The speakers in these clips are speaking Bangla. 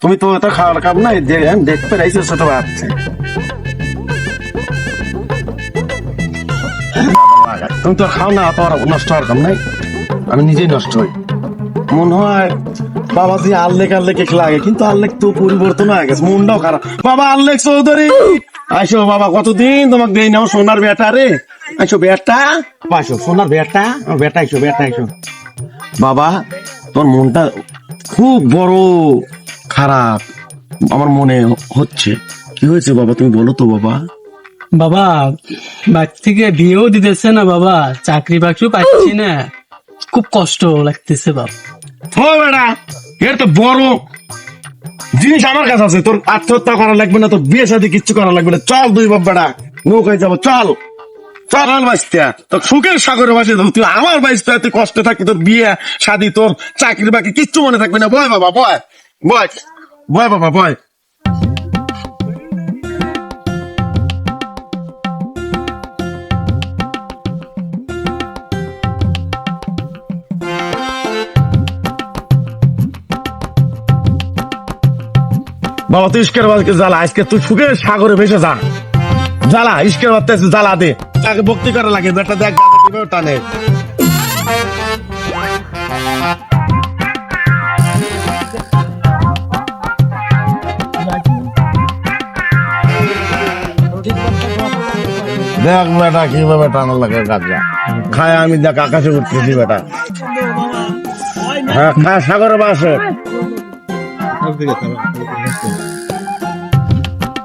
তুমি তো এটা খাওয়ার কাম নাই, দে- দেখতে রাইছো ছোট বাচ্চা। তুমি তো খাও না, তোমার নষ্ট হওয়ার কাম নাই। আমি নিজেই নষ্ট হই। মনে হয় বাবা যে আল্লেখ আল্লেখ লাগে, কিন্তু আল্লেখ তো পরিবর্তন হয়ে গেছে মনটাও খারাপ। বাবা আল্লেখ চৌধুরী! আইসো বাবা, কতদিন তোমাকে দেই নাও, সোনার বেটা রে। আইসো বেটা আইসো সোনার বেটা বেটা আইসো বেটা আইসো। বাবা, তোর মনটা খুব বড়। খারাপ আমার মনে হচ্ছে। কি হয়েছে বাবা? তুমি বলো তো বাবা। বাবা বাড়ি থেকে বিয়েও দিতেছে না বাবা। চাকরি বাকরিও পাচ্ছি না। খুব কষ্ট লাগতেছে বাবা। ও বেটা এর তো বড় জিনিস আমার কাছে আছে। তোর আত্মহত্যা করা লাগবে না তোর বিয়ে সাথে কিচ্ছু করা লাগবে না। চল দুই বাপ বেটা নৌকায় যাব চল। চল আমার বাঁচতে তোর সুখের সাগরে বাঁচে তুই আমার বাঁচতে তুই কষ্টে থাকি তোর বিয়ে শাদি তোর চাকরি বাকি কিচ্ছু মনে থাকবে না। বয় বাবা বয় বয়। বয় বাবা বয়। বাবা, তুই ইস্কের বাদকে জ্বালা, আজকে তুই সুখের সাগরে ভেসে যা। জ্বালা, ইস্কের বাদতে জ্বালা দে। তাকে ভক্তি করা লাগে, বেটা দেখ টানে। দেখ বেটা কীভাবে টানা লাগে গাছা খায় আমি দেখ আকাশে উঠতেছি বেটা। হ্যাঁ খায় সাগরে বাসে।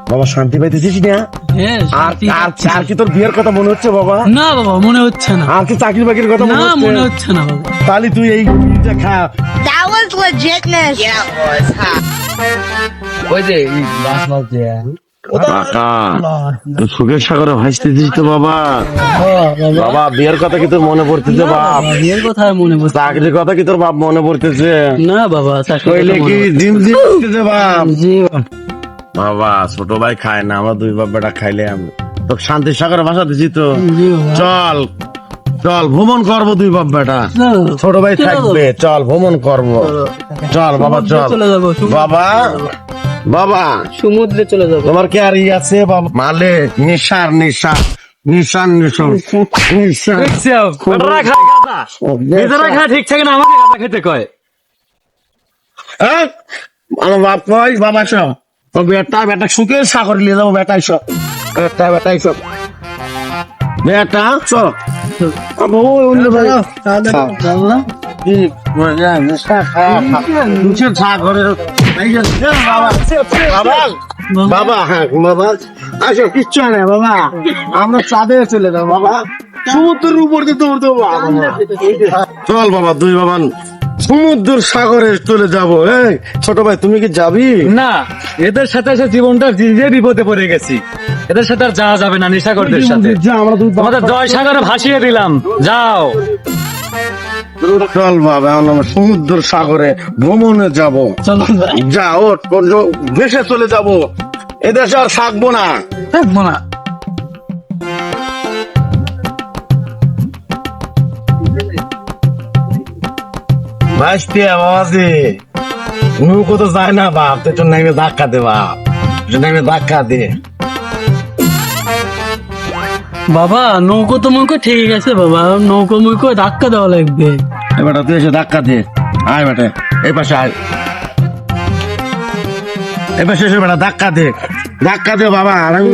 বাবা শান্তি পাইতেছিস না? হ্যাঁ আর কি তোর বিয়ের কথা মনে হচ্ছে বাবা? না বাবা মনে হচ্ছে না। আর কি চাকরি বাকরির কথা না মনে হচ্ছে না বাবা। তাহলে তুই এই খা। That was legitness. ওই যে কাকা সুখের সাগরে ভাসতেছিস তো বাবা। বাবা বিয়ের কথা কি তোর মনে পড়তেছে বাপ? বিয়ের কথা মনে পড়ছে চাকরির কথা কি তোর বাপ মনে পড়তেছে? না বাবা কইলে কি জিম জিম করতেছে বাপ? জি বাবা। ছোট ভাই খায় না আমরা দুই বাপ বেটা খাইলে আমি তো শান্তির সাগরে ভাসাতেছি তো। চল চল ভ্রমণ করব দুই বাপ বেটা। ছোট ভাই থাকবে চল ভ্রমণ করব। চল বাবা চল। বাবা। বাবা। সমুদ্রে চলে যাব। তোমার কি আর ই আছে? বাবা। মালে নিশার নিশা নিশান নিশান নিশান নিজেরা খায় ঠিক থাকে না আমাকে গাঁদা খেতে কয়। হ্যাঁ? আমার বাপ কই বাবা সব ও বেটা বেটা সুখে সাগর নিয়ে যাব বেটা সব বেটা বেটা সব বেটা আবো অন্য ভাই বাবা হ্যাঁ বাবা আসো কিচ্ছু না বাবা। আমরা চাঁদে চলে যাব বাবা। সমুদ্রের উপর দিয়ে দৌড় দেবো চল বাবা দুই বাবা সমুদ্র সাগরে চলে যাব। এই ছোট ভাই তুমি কি যাবি? না এদের সাথে এসে জীবনটা নিজে বিপদে পড়ে গেছি। এদের সাথে আর যাওয়া যাবে না নিশাকরদের সাথে। জয় সাগরে ভাসিয়ে দিলাম। যাও। চল বাবা আমরা সমুদ্র সাগরে ভ্রমণে যাব। চলো যা ওঠ ভেসে চলে যাব। এদেশে আর থাকব না। থাকব না। ভাসতে বাবাজি নৌকো তো যায় না বাপ। তো জন্য নেমে ধাক্কা দে বাপ। ধাক্কা দে। বাবা নৌকো তো মৌকো ঠিক আছে বাবা। নৌকো মুকো ধাক্কা দেওয়া লাগবে। এবার তুই এসে ধাক্কা দে। আয় বেটা এই পাশে আয়। পাশে এসে বেটা ধাক্কা দে। ধাক্কা দে বাবা আর আমি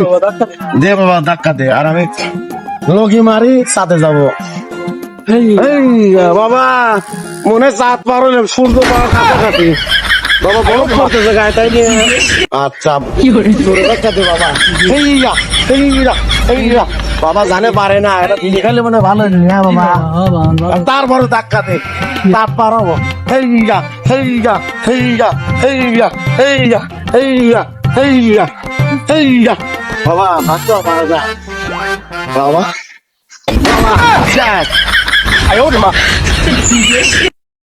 দে। বাবা ধাক্কা দে। আর আমি লগি মারি সাথে যাব। বাবা মনে চাঁদ পার হলে সূর্য পাওয়ার কাছাকাছি। বাবা বরফ পড়তেছে গায়ে তাই নিয়ে। আচ্ছা। কি করে ধাক্কা দে বাবা। এই যা এই যা এই যা। বাবা জানে পারে না, এটা মনে ভালো হ্যাঁ বাবা। তারপরে ধাক্কা দে। তার পার হব হেই যা হেই যা হেই যা হেই যা হেই যা হেই যা হেই যা হেই যা বাবা যা বাবা। বাবা মা।